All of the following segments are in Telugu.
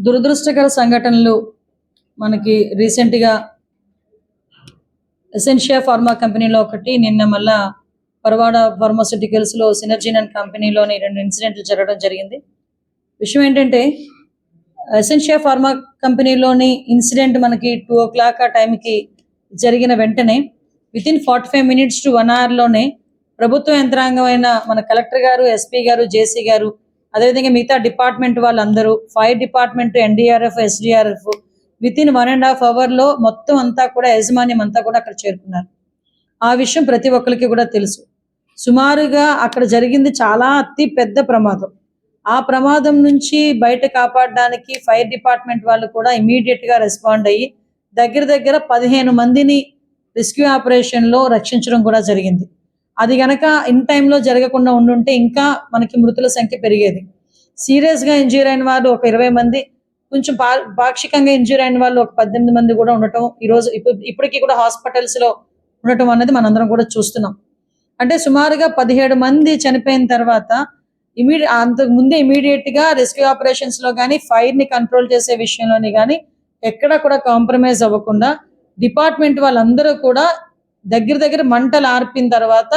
దురదృష్టకర సంఘటనలు మనకి రీసెంట్గా ఎసెన్షియా ఫార్మా కంపెనీలో ఒకటి నిన్న మళ్ళా పరవాడ ఫార్మాస్యూటికల్స్లో సినర్జీన్ అండ్ కంపెనీలోని రెండు ఇన్సిడెంట్లు జరగడం జరిగింది. విషయం ఏంటంటే ఎసెన్షియా ఫార్మా కంపెనీలోని ఇన్సిడెంట్ మనకి టూ ఓ క్లాక్ ఆ టైంకి జరిగిన వెంటనే within forty five minutes to one అవర్లోనే ప్రభుత్వ యంత్రాంగం అయిన మన కలెక్టర్ గారు ఎస్పీ గారు జేసీ గారు అదేవిధంగా మిగతా డిపార్ట్మెంట్ వాళ్ళందరూ fire department NDRF SDRF within one and half అవర్లో మొత్తం అంతా కూడా యాజమాన్యం అంతా కూడా అక్కడ చేరుకున్నారు. ఆ విషయం ప్రతి ఒక్కరికి కూడా తెలుసు. సుమారుగా అక్కడ జరిగింది చాలా అతి పెద్ద ప్రమాదం. ఆ ప్రమాదం నుంచి బయట కాపాడడానికి ఫైర్ డిపార్ట్మెంట్ వాళ్ళు కూడా ఇమీడియట్గా రెస్పాండ్ అయ్యి దగ్గర దగ్గర పదిహేను మందిని రెస్క్యూ ఆపరేషన్లో రక్షించడం కూడా జరిగింది. అది గనక ఇన్ టైంలో జరగకుండా ఉండుంటే ఇంకా మనకి మృతుల సంఖ్య పెరిగేది. సీరియస్గా అయిన వాళ్ళు ఒక ఇరవై మంది కొంచెం పా- పాక్షికంగా ఇంజ్యూర్ అయిన వాళ్ళు ఒక పద్దెనిమిది మంది కూడా ఉండటం ఈ రోజు ఇప్పుడు ఇప్పటికీ కూడా హాస్పిటల్స్లో ఉండటం అనేది మనందరం కూడా చూస్తున్నాం. అంటే సుమారుగా పదిహేడు మంది చనిపోయిన తర్వాత ఇమీడియట్ అంతకు ముందే ఇమీడియట్గా రెస్క్యూ ఆపరేషన్స్లో కానీ ఫైర్ని కంట్రోల్ చేసే విషయంలోని కానీ ఎక్కడ కూడా కాంప్రమైజ్ అవ్వకుండా డిపార్ట్మెంట్ వాళ్ళందరూ కూడా దగ్గర దగ్గర మంటలు ఆర్పిన తర్వాత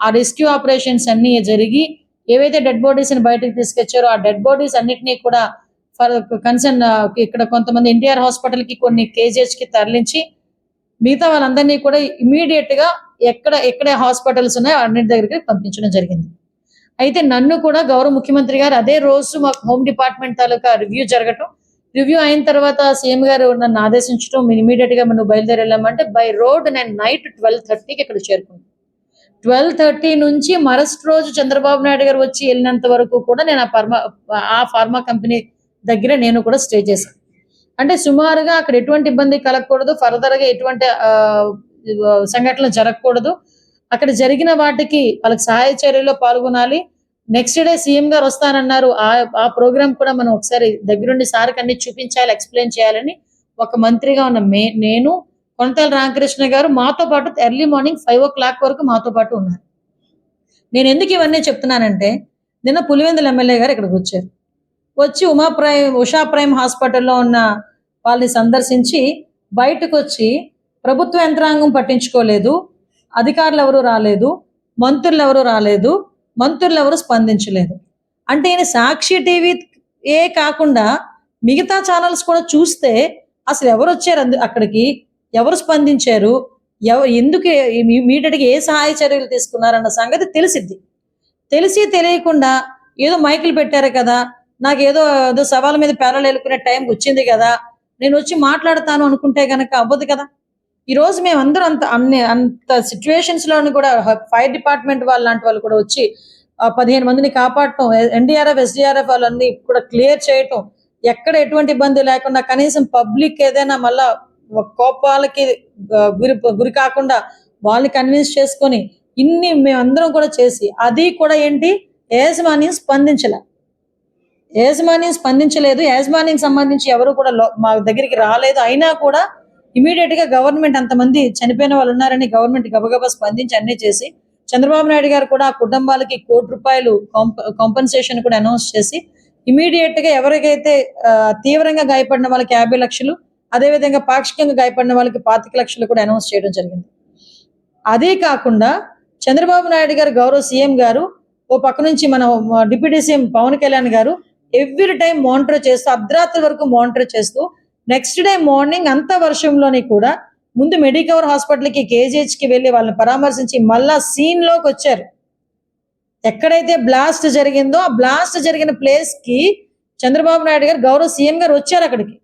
ఆ రెస్క్యూ ఆపరేషన్స్ అన్ని జరిగి ఏవైతే డెడ్ బాడీస్ని బయటకు తీసుకొచ్చారో ఆ డెడ్ బాడీస్ అన్నిటినీ కూడా ఫర్ కన్సర్న్ ఇక్కడ కొంతమంది ఎన్టీఆర్ హాస్పిటల్కి కొన్ని కేజీహెచ్కి తరలించి మిగతా వాళ్ళందరినీ కూడా ఇమీడియట్గా ఎక్కడ ఎక్కడ హాస్పిటల్స్ ఉన్నాయో అన్నిటి దగ్గరికి పంపించడం జరిగింది. అయితే నన్ను కూడా గౌరవ ముఖ్యమంత్రి గారు అదే రోజు మాకు హోమ్ డిపార్ట్మెంట్ తాలూకా రివ్యూ జరగటం రివ్యూ అయిన తర్వాత సీఎం గారు నన్ను ఆదేశించడం ఇమీడియట్గా నువ్వు బయలుదేరి వెళ్ళామంటే బై రోడ్ నేను నైట్ ట్వెల్వ్ థర్టీకి ఇక్కడ చేరుకున్నాను ట్వెల్వ్ థర్టీ నుంచి మరస్ట్ రోజు చంద్రబాబు నాయుడు గారు వచ్చి వెళ్ళినంత వరకు కూడా నేను ఆ ఫార్మా ఆ ఫార్మా కంపెనీ దగ్గర నేను కూడా స్టే చేశాను అంటే సుమారుగా అక్కడ ఎటువంటి ఇబ్బంది కలగకూడదు ఫర్దర్గా ఎటువంటి ఆ, సంఘటనలు జరగకూడదు. అక్కడ జరిగిన వాటికి వాళ్ళకి సహాయ చర్యలో పాల్గొనాలి. నెక్స్ట్ డే సీఎం గారు వస్తానన్నారు. ఆ ఆ ప్రోగ్రామ్ కూడా మనం ఒకసారి దగ్గరుండి సార్కి అన్ని చూపించాలి ఎక్స్ప్లెయిన్ చేయాలని ఒక మంత్రిగా ఉన్న మే నేను కొనతల రామకృష్ణ గారు మాతో పాటు early morning five o'clock వరకు మాతో పాటు ఉన్నారు. నేను ఎందుకు ఇవన్నీ చెప్తున్నానంటే నిన్న పులివెందుల ఎమ్మెల్యే గారు ఇక్కడికి వచ్చారు. వచ్చి ఉమా ప్రైమ్ ఉషా ప్రైమ్ హాస్పిటల్లో ఉన్న వాళ్ళని సందర్శించి బయటకు వచ్చి ప్రభుత్వ యంత్రాంగం పట్టించుకోలేదు అధికారులు ఎవరు రాలేదు మంత్రులు ఎవరు రాలేదు మంత్రులు ఎవరు స్పందించలేదు. అంటే ఈయన సాక్షి టీవీ ఏ కాకుండా మిగతా ఛానల్స్ కూడా చూస్తే అసలు ఎవరు వచ్చారు అందు అక్కడికి? ఎవరు స్పందించారు? ఎవరు ఎందుకు మీటడికి ఏ సహాయ చర్యలు తీసుకున్నారన్న సంగతి తెలిసిద్ది. తెలిసి తెలియకుండా ఏదో మైకులు పెట్టారు కదా నాకు ఏదో ఏదో సవాల్ మీద పేరలు వెళ్ళుకునే టైం వచ్చింది కదా నేను వచ్చి మాట్లాడతాను అనుకుంటే గనక అవ్వదు కదా. ఈ రోజు మేము అంత అన్ని అంత సిచ్యువేషన్స్లోని కూడా ఫైర్ డిపార్ట్మెంట్ వాళ్ళు లాంటి వాళ్ళు కూడా వచ్చి పదిహేను మందిని కాపాడటం ఎన్డీఆర్ఎఫ్ ఎస్డిఆర్ఎఫ్ వాళ్ళని కూడా క్లియర్ చేయటం ఎక్కడ ఎటువంటి ఇబ్బంది లేకుండా కనీసం పబ్లిక్ ఏదైనా మళ్ళా కోపాలకి గురి గురి కాకుండా వాళ్ళని కన్విన్స్ చేసుకొని ఇన్ని మేమందరం కూడా చేసి అది కూడా ఏంటి? యాజమాన్యం స్పందించలే. యాజమాన్యం స్పందించలేదు. యాజమాన్యం సంబంధించి ఎవరు కూడా మా దగ్గరికి రాలేదు. అయినా కూడా ఇమీడియట్గా గవర్నమెంట్ అంతమంది చనిపోయిన వాళ్ళు ఉన్నారని గవర్నమెంట్ గబగబా స్పందించి అన్ని చేసి చంద్రబాబు నాయుడు గారు కూడా ఆ కుటుంబాలకి కోటి రూపాయలు కాంపన్సేషన్ కూడా అనౌన్స్ చేసి ఇమీడియట్గా ఎవరికైతే తీవ్రంగా గాయపడిన వాళ్ళకి యాభై లక్షలు అదేవిధంగా పాక్షికంగా గాయపడిన వాళ్ళకి పాతిక లక్షలు కూడా అనౌన్స్ చేయడం జరిగింది. అదే కాకుండా చంద్రబాబు నాయుడు గారు గౌరవ సీఎం గారు ఓ పక్క నుంచి మన డిప్యూటీ సీఎం పవన్ కళ్యాణ్ గారు ఎవ్రీ టైం మానిటర్ చేస్తూ అర్ధరాత్రి వరకు మానిటర్ చేస్తూ నెక్స్ట్ డే మార్నింగ్ అంత వర్షంలోనే కూడా ముందు మెడికవర్ హాస్పిటల్కి కి వెళ్ళి వాళ్ళని పరామర్శించి మళ్ళా సీన్లోకి వచ్చారు. ఎక్కడైతే బ్లాస్ట్ జరిగిందో ఆ బ్లాస్ట్ జరిగిన ప్లేస్కి చంద్రబాబు నాయుడు గారు గౌరవ సీఎం గారు వచ్చారు అక్కడికి.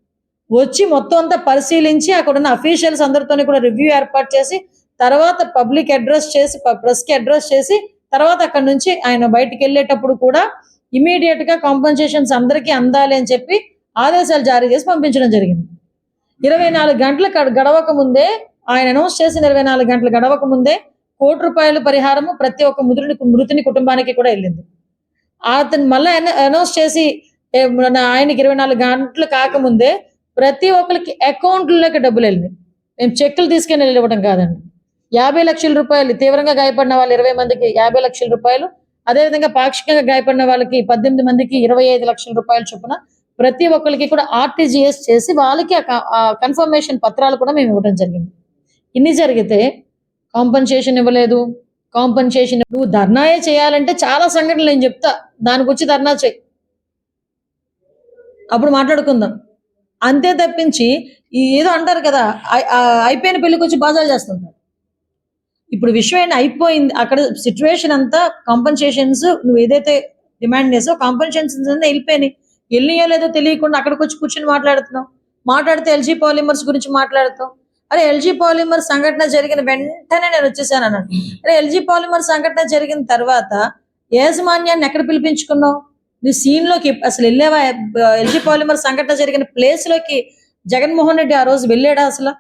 వచ్చి మొత్తం అంతా పరిశీలించి అక్కడ ఉన్న అఫీషియల్స్ అందరితోని కూడా రివ్యూ ఏర్పాటు చేసి తర్వాత పబ్లిక్ అడ్రస్ చేసి ప్రెస్కి అడ్రస్ చేసి తర్వాత అక్కడ నుంచి ఆయన బయటికి వెళ్ళేటప్పుడు కూడా ఇమీడియట్గా కాంపన్సేషన్స్ అందరికీ అందాలి అని చెప్పి ఆదేశాలు జారీ చేసి పంపించడం జరిగింది. ఇరవై నాలుగు గంటలు గడవక ముందే ఆయన అనౌన్స్ చేసిన ఇరవై నాలుగు గంటలు గడవక ముందే కోటి రూపాయల పరిహారము ప్రతి ఒక్క మృతుని మృతుని కుటుంబానికి కూడా వెళ్ళింది. అతను మళ్ళీ అనౌన్స్ చేసి ఆయనకి ఇరవై నాలుగు గంటలు కాకముందే ప్రతి ఒక్కరికి అకౌంట్లోకి డబ్బులు వెళ్ళినాయి మేము చెక్కులు తీసుకెళ్ళి వెళ్ళివ్వడం కాదండి. యాభై లక్షల రూపాయలు తీవ్రంగా గాయపడిన వాళ్ళు ఇరవై మందికి యాభై లక్షల రూపాయలు అదేవిధంగా పాక్షికంగా గాయపడిన వాళ్ళకి పద్దెనిమిది మందికి ఇరవై ఐదు లక్షల రూపాయలు చొప్పున ప్రతి ఒక్కరికి కూడా ఆర్టీజీఎస్ చేసి వాళ్ళకి ఆ కన్ఫర్మేషన్ పత్రాలు కూడా మేము ఇవ్వడం జరిగింది. ఇన్ని జరిగితే కాంపన్సేషన్ ఇవ్వలేదు. కాంపన్సేషన్ నువ్వు ధర్నాయే చేయాలంటే చాలా సంఘటనలు నేను చెప్తా. దానికి వచ్చి ధర్నా చేయి. అప్పుడు మాట్లాడుకుందాం. అంతే తప్పించి ఏదో అంటారు కదా అయిపోయిన పెళ్ళికి వచ్చి బాజాలు చేస్తుంటారు. ఇప్పుడు విషయం ఏంటి? అయిపోయింది. అక్కడ సిచ్యువేషన్ అంతా కాంపన్సేషన్స్ నువ్వు ఏదైతే డిమాండ్ చేసావు కాంపన్సేషన్స్ వెళ్ళిపోయినాయి. వెళ్ళియో లేదో తెలియకుండా అక్కడికి వచ్చి కూర్చొని మాట్లాడుతున్నావు? మాట్లాడితే ఎల్జీ పాలిమర్స్ గురించి మాట్లాడుతావు? అరే ఎల్జీ పాలిమర్ సంఘటన జరిగిన వెంటనే నేను వచ్చేసాను అన్నాను అరే ఎల్జీ పాలిమర్ సంఘటన జరిగిన తర్వాత యాజమాన్యాన్ని ఎక్కడ పిలిపించుకున్నావు? నువ్వు సీన్లోకి అసలు వెళ్ళావా? ఎల్జీ పాలిమర్ సంఘటన జరిగిన ప్లేస్లోకి జగన్మోహన్ రెడ్డి ఆ రోజు వెళ్ళాడా అసలు?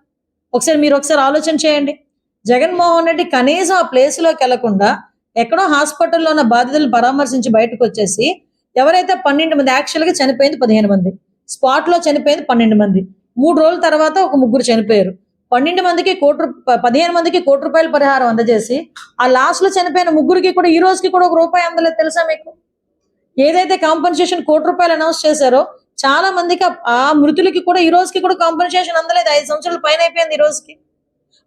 ఒకసారి మీరు ఒకసారి ఆలోచన చేయండి. జగన్మోహన్ రెడ్డి కనీసం ఆ ప్లేస్లోకి వెళ్ళకుండా ఎక్కడో హాస్పిటల్లో ఉన్న బాధితులు పరామర్శించి బయటకు వచ్చేసి ఎవరైతే పన్నెండు మంది యాక్చువల్గా చనిపోయింది పదిహేను మంది. స్పాట్లో చనిపోయింది పన్నెండు మంది. మూడు రోజుల తర్వాత ఒక ముగ్గురు చనిపోయారు. పన్నెండు మందికి కోటి రూపాయ పదిహేను మందికి కోటి రూపాయల పరిహారం అందజేసి ఆ లాస్ట్లో చనిపోయిన ముగ్గురికి కూడా ఈ రోజుకి కూడా ఒక రూపాయి అందలేదు తెలుసా మీకు? ఏదైతే కాంపన్సేషన్ కోటి రూపాయలు అనౌన్స్ చేశారో చాలా మందికి ఆ- మృతులకి కూడా ఈ రోజుకి కూడా కాంపన్సేషన్ అందలేదు. ఐదు సంవత్సరాల పైన అయిపోయింది ఈ రోజుకి.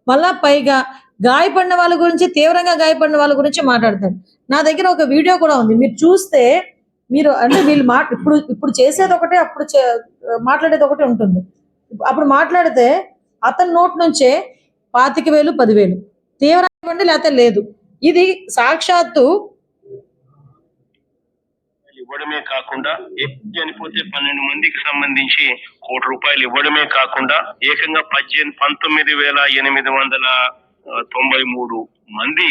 మళ్ళా పైగా గాయపడిన వాళ్ళ గురించి తీవ్రంగా గాయపడిన వాళ్ళ గురించి మాట్లాడతాడు నా దగ్గర ఒక వీడియో కూడా ఉంది. మీరు చూస్తే మీరు అంటే వీళ్ళు మా ఇప్పుడు ఇప్పుడు చేసేది ఒకటే అప్పుడు చే- మాట్లాడేది ఒకటే ఉంటుంది. అప్పుడు మాట్లాడితే అతని నోట్ నుంచే పాతిక వేలు పదివేలు. తీవ్రంగా లేకపోతే లేదు. ఇది సాక్షాత్తు ఇవ్వడమే కాకుండా చనిపోతే పన్నెండు మందికి సంబంధించి కోటి రూపాయలు ఇవ్వడమే కాకుండా ఏకంగా పద్దెనిమిది పంతొమ్మిది వేల ఎనిమిది వందల తొంభై మూడు మంది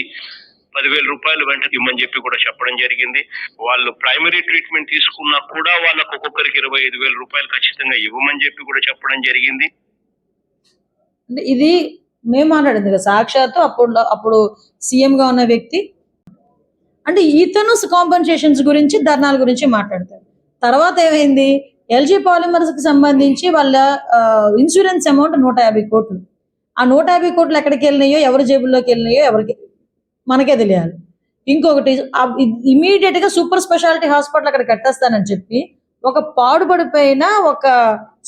పదివేల రూపాయలు వెంట ఇవ్వమని చెప్పి కూడా చెప్పడం జరిగింది. వాళ్ళు ప్రైమరీ ట్రీట్మెంట్ తీసుకున్నా కూడా వాళ్ళకు ఒక్కొక్కరికి ఇరవై ఐదు వేల రూపాయలు ఖచ్చితంగా ఇవ్వమని చెప్పి కూడా చెప్పడం జరిగింది. ఇది మేము మాట్లాడింది కదా సాక్షాత్తు అప్పుడు అప్పుడు సీఎం గా ఉన్న వ్యక్తి. అంటే ఇతను కాంపన్సేషన్స్ గురించి ధర్నాల గురించి మాట్లాడతాడు. తర్వాత ఏమైంది? ఎల్జీ పాలిమర్స్కి సంబంధించి వాళ్ళ ఇన్సూరెన్స్ అమౌంట్ నూట యాభై కోట్లు. ఆ నూట యాభై కోట్లు ఎక్కడికి వెళ్ళినాయో ఎవరి జేబుల్లోకి వెళ్ళినాయో ఎవరికి మనకే తెలియాలి. ఇంకొకటి ఇమీడియట్గా సూపర్ స్పెషాలిటీ హాస్పిటల్ అక్కడ కట్టేస్తానని చెప్పి ఒక పాడుపడిపోయిన ఒక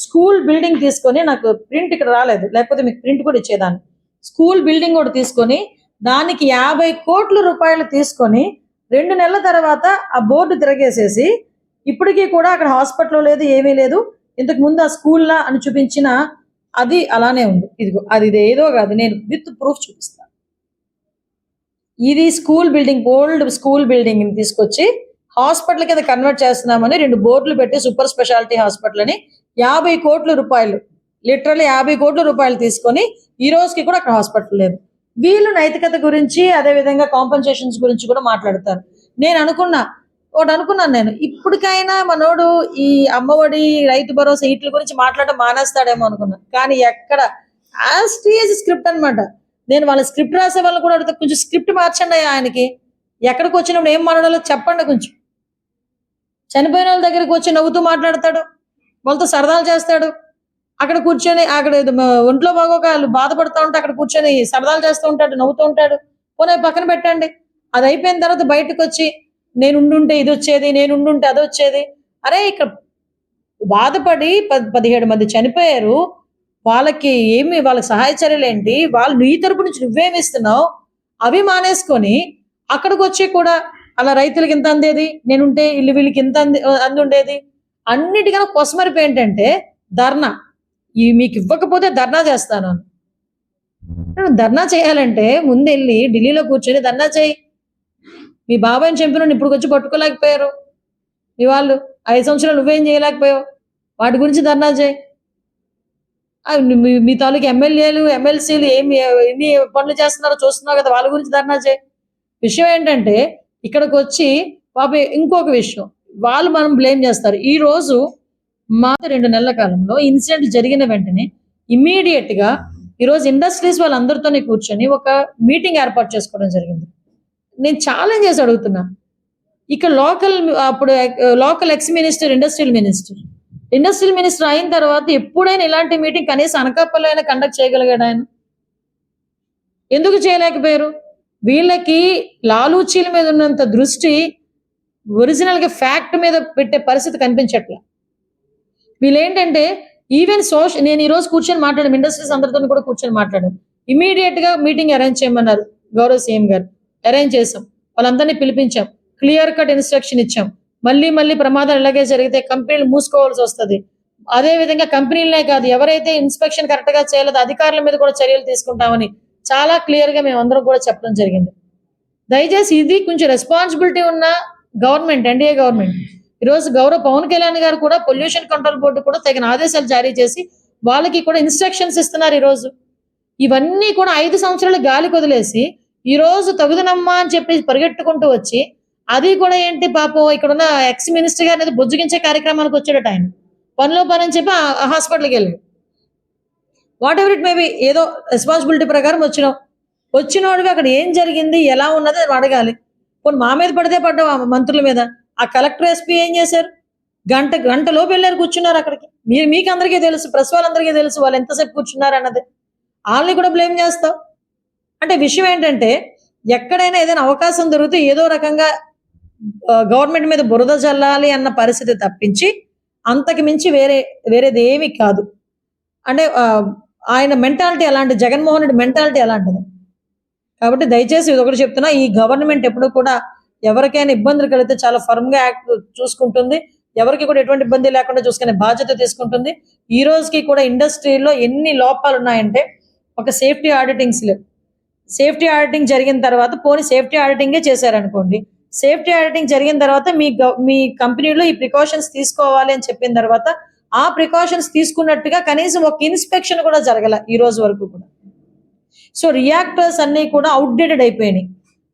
స్కూల్ బిల్డింగ్ తీసుకొని నాకు ప్రింట్ ఇక్కడ రాలేదు. లేకపోతే మీకు ప్రింట్ కూడా ఇచ్చేదాన్ని. స్కూల్ బిల్డింగ్ కూడా తీసుకొని దానికి యాభై కోట్ల రూపాయలు తీసుకొని రెండు నెలల తర్వాత ఆ బోర్డు తిరగేసేసి ఇప్పటికీ కూడా అక్కడ హాస్పిటల్ లేదు ఏమీ లేదు. ఇంతకు ముందు ఆ స్కూల్లా అని చూపించిన అది అలానే ఉంది. ఇదిగో అది ఇది ఏదో కాదు. నేను విత్ ప్రూఫ్ చూపిస్తాను. ఇది స్కూల్ బిల్డింగ్ ఓల్డ్ స్కూల్ బిల్డింగ్ని తీసుకొచ్చి హాస్పిటల్ కింద కన్వర్ట్ చేస్తున్నామని రెండు బోర్డులు పెట్టి సూపర్ స్పెషాలిటీ హాస్పిటల్ అని యాభై కోట్ల రూపాయలు లిటరల్లీ యాభై కోట్ల రూపాయలు తీసుకొని ఈ రోజుకి కూడా అక్కడ హాస్పిటల్ లేదు. వీళ్ళు నైతికత గురించి అదే విధంగా కాంపన్సేషన్స్ గురించి కూడా మాట్లాడతారు. నేను అనుకున్నా ఒకటి అనుకున్నాను నేను ఇప్పటికైనా మనోడు ఈ అమ్మఒడి రైతు భరోసా వీటి గురించి మాట్లాడడం మానేస్తాడేమో అనుకున్నాను కానీ ఎక్కడ యాజ్ స్క్రిప్ట్ అన్నమాట. నేను వాళ్ళ స్క్రిప్ట్ రాసే వాళ్ళు కూడా అడుగుతా కొంచెం స్క్రిప్ట్ మార్చండి ఆయనకి. ఎక్కడికి వచ్చినప్పుడు ఏం మాట్లాడాలో చెప్పండి కొంచెం. చనిపోయిన వాళ్ళ దగ్గరికి వచ్చి నవ్వుతూ మాట్లాడతాడు వాళ్ళతో సరదాలు చేస్తాడు. అక్కడ కూర్చొని అక్కడ ఒంట్లో బాగోక వాళ్ళు బాధపడుతూ ఉంటే అక్కడ కూర్చొని సరదాలు చేస్తూ ఉంటాడు నవ్వుతూ ఉంటాడు. పోనీ పక్కన పెట్టండి. అది అయిపోయిన తర్వాత బయటకు వచ్చి నేను ఉండుంటే ఇది వచ్చేది నేను ఉండుంటే అది వచ్చేది. అరే ఇక్కడ బాధపడి పదిహేడు మంది చనిపోయారు. వాళ్ళకి ఏమి వాళ్ళకి సహాయ చర్యలు ఏంటి? వాళ్ళు నీ తరపు నుంచి నువ్వేమిస్తున్నావు అవి మానేసుకొని అక్కడికి వచ్చి కూడా అలా రైతులకి ఇంత అందేది? నేనుంటే ఇల్లు వీళ్ళకి ఇంత అంది అంది ఉండేది అన్నిటికన్నా కొసమరిపి ఏంటంటే ధర్నా. ఈ మీకు ఇవ్వకపోతే ధర్నా చేస్తాను నేను ధర్నా చేయాలంటే ముందు వెళ్ళి ఢిల్లీలో కూర్చొని ధర్నా చేయి. మీ బాబాయ్ని చంపిన ఇప్పుడు వచ్చి పట్టుకోలేకపోయారు. మీ వాళ్ళు ఐదు సంవత్సరాలు నువ్వేం చేయలేకపోయావు? వాటి గురించి ధర్నా చేయి. మీ మీ తాలూకు ఎమ్మెల్యేలు ఎమ్మెల్సీలు ఏమి ఎన్ని పనులు చేస్తున్నారో చూస్తున్నావు కదా వాళ్ళ గురించి ధర్నా చే విషయం ఏంటంటే ఇక్కడికి వచ్చి పాప ఇంకొక విషయం. వాళ్ళు మనం బ్లేమ్ చేస్తారు. ఈ రోజు మా రెండు నెలల కాలంలో ఇన్సిడెంట్ జరిగిన వెంటనే ఇమీడియట్గా గా ఈ రోజు ఇండస్ట్రీస్ వాళ్ళందరితోనే కూర్చొని ఒక మీటింగ్ ఏర్పాటు చేసుకోవడం జరిగింది. నేను ఛాలెంజ్ చేసి అడుగుతున్నా. ఇక్కడ లోకల్ అప్పుడు local ex minister industrial minister industrial minister అయిన తర్వాత ఎప్పుడైనా ఇలాంటి మీటింగ్ కనీసం అనకాపల్లి అయినా కండక్ట్ చేయగలిగాడు ఆయన? ఎందుకు చేయలేకపోయారు? వీళ్ళకి లాలూచీల మీద ఉన్నంత దృష్టి ఒరిజినల్గా ఫ్యాక్ట్ మీద పెట్టే పరిస్థితి కనిపించట్లే. వీళ్ళు ఏంటంటే ఈవెన్ సోషల్ నేను ఈ రోజు కూర్చొని మాట్లాడాను ఇండస్ట్రీస్ అందరితో కూడా కూర్చొని మాట్లాడాను. ఇమీడియట్గా మీటింగ్ అరేంజ్ చేయమన్నారు గౌరవ సీఎం గారు. అరేంజ్ చేసాం వాళ్ళందరినీ పిలిపించాం. క్లియర్ కట్ ఇన్స్ట్రక్షన్ ఇచ్చాం. మళ్ళీ మళ్ళీ ప్రమాదాలు ఇలాగే జరిగితే కంపెనీలు మూసుకోవాల్సి వస్తుంది. అదే విధంగా కంపెనీలనే కాదు ఎవరైతే ఇన్స్పెక్షన్ కరెక్ట్గా చేయలేదో అధికారుల మీద కూడా చర్యలు తీసుకుంటామని చాలా క్లియర్గా మేము అందరం కూడా చెప్పడం జరిగింది. దయచేసి ఇది కొంచెం రెస్పాన్సిబిలిటీ ఉన్న గవర్నమెంట్ ఎన్డీఏ గవర్నమెంట్. ఈరోజు గౌరవ పవన్ కళ్యాణ్ గారు కూడా పొల్యూషన్ కంట్రోల్ బోర్డు కూడా తగిన ఆదేశాలు జారీ చేసి వాళ్ళకి కూడా ఇన్స్ట్రక్షన్స్ ఇస్తున్నారు ఈ రోజు ఇవన్నీ కూడా ఐదు సంవత్సరాలు గాలి వదిలేసి ఈ రోజు తగుదనమ్మా అని చెప్పి పరిగెట్టుకుంటూ వచ్చి అది కూడా ఏంటి పాపం ఇక్కడ ఉన్న ఎక్స్ మినిస్టర్ గారు అనేది బుజ్జగించే కార్యక్రమానికి వచ్చాడట ఆయన. పనిలో పని అని చెప్పి హాస్పిటల్కి వెళ్ళాడు. వాట్ ఎవర్ ఇట్ మేబీ ఏదో రెస్పాన్సిబిలిటీ ప్రకారం వచ్చినాం. వచ్చినోడివి అక్కడ ఏం జరిగింది ఎలా ఉన్నది అడగాలి. కొన్ని మా మీద పడితే పడ్డావు ఆ మంత్రుల మీద? ఆ కలెక్టర్ ఎస్పీ ఏం చేశారు? గంట గంటలోపు వెళ్ళారు కూర్చున్నారు అక్కడికి. మీరు మీకు అందరికీ తెలుసు ప్రెస్ వాళ్ళందరికీ తెలుసు వాళ్ళు ఎంతసేపు కూర్చున్నారు అన్నది. వాళ్ళని కూడా బ్లేమ్ చేస్తావు. అంటే విషయం ఏంటంటే ఎక్కడైనా ఏదైనా అవకాశం దొరికితే ఏదో రకంగా గవర్నమెంట్ మీద బురద చల్లాలి అన్న పరిస్థితి తప్పించి అంతకు మించి వేరే వేరేది ఏమీ కాదు. అంటే ఆయన మెంటాలిటీ అలాంటి జగన్మోహన్ రెడ్డి మెంటాలిటీ అలాంటిది. కాబట్టి దయచేసి ఇది ఒకటి చెప్తున్నా ఈ గవర్నమెంట్ ఎప్పుడు కూడా ఎవరికైనా ఇబ్బందులు కలిగితే చాలా ఫర్మ్గా యాక్ట్ చూసుకుంటుంది. ఎవరికి కూడా ఎటువంటి ఇబ్బంది లేకుండా చూసుకునే బాధ్యత తీసుకుంటుంది. ఈ రోజుకి కూడా ఇండస్ట్రీలో ఎన్ని లోపాలు ఉన్నాయంటే ఒక సేఫ్టీ ఆడిటింగ్స్ లేవు సేఫ్టీ ఆడిటింగ్ జరిగిన తర్వాత పోనీ సేఫ్టీ ఆడిటింగే చేశారనుకోండి సేఫ్టీ ఆడిటింగ్ జరిగిన తర్వాత మీ మీ కంపెనీలో ఈ ప్రికాషన్స్ తీసుకోవాలి అని చెప్పిన తర్వాత ఆ ప్రికాషన్స్ తీసుకున్నట్టుగా కనీసం ఒక ఇన్స్పెక్షన్ కూడా జరగల ఈ రోజు వరకు కూడా. సో రియాక్టర్స్ అన్ని కూడా అవుట్డేటెడ్ అయిపోయినాయి.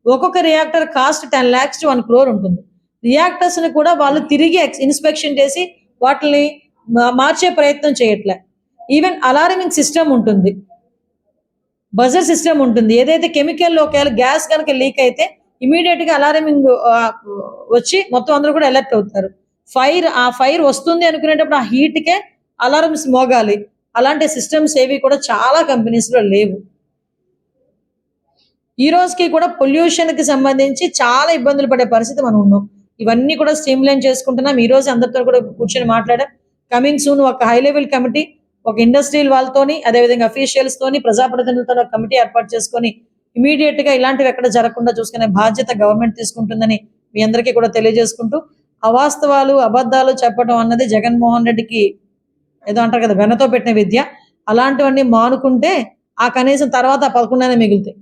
ఒక్కొక్క reactor cost ten lakhs to one crore ఉంటుంది. రియాక్టర్స్ని కూడా వాళ్ళు తిరిగి ఇన్స్పెక్షన్ చేసి వాటిని మార్చే ప్రయత్నం చేయట్లే. ఈవెన్ అలారమింగ్ సిస్టమ్ ఉంటుంది. బజర్ సిస్టమ్ ఉంటుంది. ఏదైతే కెమికల్ ఒకవేళ గ్యాస్ కనుక లీక్ అయితే ఇమీడియట్గా అలారమింగ్ వచ్చి మొత్తం అందరూ కూడా అలర్ట్ అవుతారు. ఫైర్ ఆ ఫైర్ వస్తుంది అనుకునేటప్పుడు ఆ హీట్ కే అలారమ్స్ మోగాలి. అలాంటి సిస్టమ్స్ ఏవి కూడా చాలా కంపెనీస్లో లేవు. ఈ రోజుకి కూడా పొల్యూషన్కి సంబంధించి చాలా ఇబ్బందులు పడే పరిస్థితి మనం ఉన్నాం. ఇవన్నీ కూడా స్ట్రీమ్లైన్ చేసుకుంటున్నాం. ఈ రోజు అందరితో కూడా కూర్చొని మాట్లాడాం. కమింగ్ సూన్ ఒక హై లెవెల్ కమిటీ ఒక ఇండస్ట్రియల్ వాళ్ళతోని అదేవిధంగా అఫీషియల్స్ తోని ప్రజాప్రతినిధులతో కమిటీ ఏర్పాటు చేసుకొని ఇమీడియట్గా ఇలాంటివి ఎక్కడ జరగకుండా చూసుకునే బాధ్యత గవర్నమెంట్ తీసుకుంటుందని మీ అందరికీ కూడా తెలియజేసుకుంటూ అవాస్తవాలు అబద్ధాలు చెప్పడం అన్నది జగన్మోహన్ రెడ్డికి ఏదో అంటారు కదా వెనతో పెట్టిన విద్య. అలాంటివన్నీ మానుకుంటే ఆ కనీసం తర్వాత పదకొండనే మిగులుతాయి.